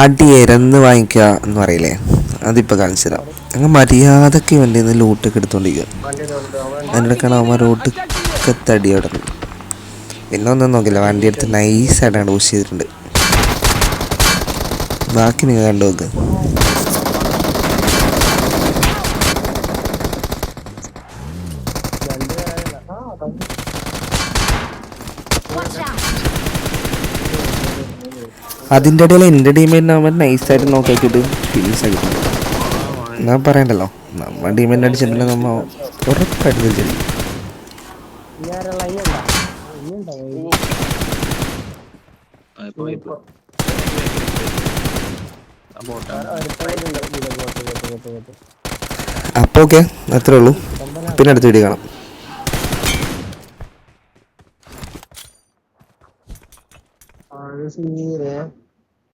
അടി എരന്ന് വാങ്ങിക്കുക എന്ന് പറയില്ലേ? അതിപ്പോൾ കാണിച്ചു തരാം. അങ്ങ് മര്യാദയ്ക്ക് വേണ്ടി നിന്ന് ലൂട്ടൊക്കെ എടുത്തോണ്ടിരിക്കുക അതിനിടക്കാണ് അവന്മാർ ഓട്ടൊക്കെ തടി അവിടെ പിന്നെ ഒന്നും നോക്കില്ല. വണ്ടി എടുത്ത് നൈസായിട്ടാണ് പുഷ് ചെയ്തിട്ടുണ്ട്. ബാക്കി നിങ്ങൾ കണ്ടു നോക്ക്. Watch out! അതിന്റെ ഇടയിൽ എന്റെ ടീമിനെ അവൻ നൈസായിട്ട് നോക്കിയിട്ട് ഫീൽസ് ആക്കിയിട്ടുണ്ട്. ഞാൻ പറയണ്ടല്ലോ നമ്മൾ ടീമിനെ അടിച്ചിട്ടുണ്ടെങ്കിൽ നമ്മ ഉറപ്പായിട്ട് തിരിച്ചടി അപ്പോൾ ഓക്കെ അത്രേ ഉള്ളൂ. പിന്നെ അടുത്ത വീഡിയോ കാണാം. Soalnya sih ya.